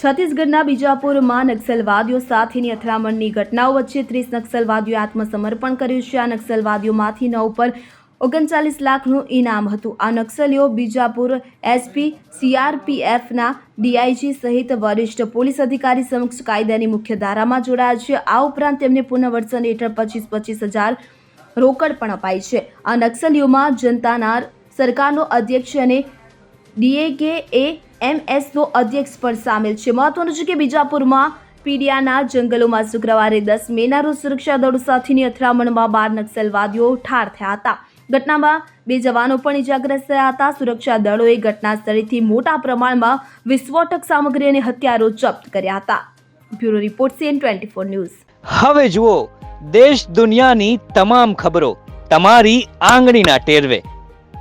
છત્તીસગઢના બીજાપુરમાં નક્સલવાદીઓ સાથેની અથડામણની ઘટનાઓ વચ્ચે ત્રીસ નક્સલવાદીઓએ આત્મસમર્પણ કર્યું છે. આ નક્સલવાદીઓમાંથી નવ પર ઓગણચાલીસ લાખનું ઇનામ હતું. આ નક્સલીઓ બીજાપુર એસપી સીઆરપીએફના ડીઆઈજી સહિત વરિષ્ઠ પોલીસ અધિકારી સમક્ષ કાયદાની મુખ્ય ધારામાં જોડાયા છે. આ ઉપરાંત તેમને પુનર્વસન હેઠળ પચીસ પચીસ હજાર રોકડ પણ અપાઈ છે. આ નક્સલીઓમાં જનતાના સરકારનો અધ્યક્ષ અને ડીએકે એ એમએસનો અધ્યક્ષ પણ સામેલ છે. મહત્વનું છે કે બીજાપુરમાં પીડિયાના જંગલોમાં શુક્રવારે દસ મેના રોજ સુરક્ષા દળો સાથેની અથડામણમાં બાર નક્સલવાદીઓ ઠાર થયા હતા. ઘટનામાં બે જવાનો પણ ઇજાગ્રસ્ત થયા હતા. સુરક્ષા દળોએ ઘટના સ્થળેથી મોટા પ્રમાણમાં વિસ્ફોટક સામગ્રી અને હથિયારો જપ્ત કર્યા હતા. Bureau report CN twenty four news. હવે જુઓ, દેશ દુનિયાની તમામ ખબરો તમારી આંગળીના ટેરવે.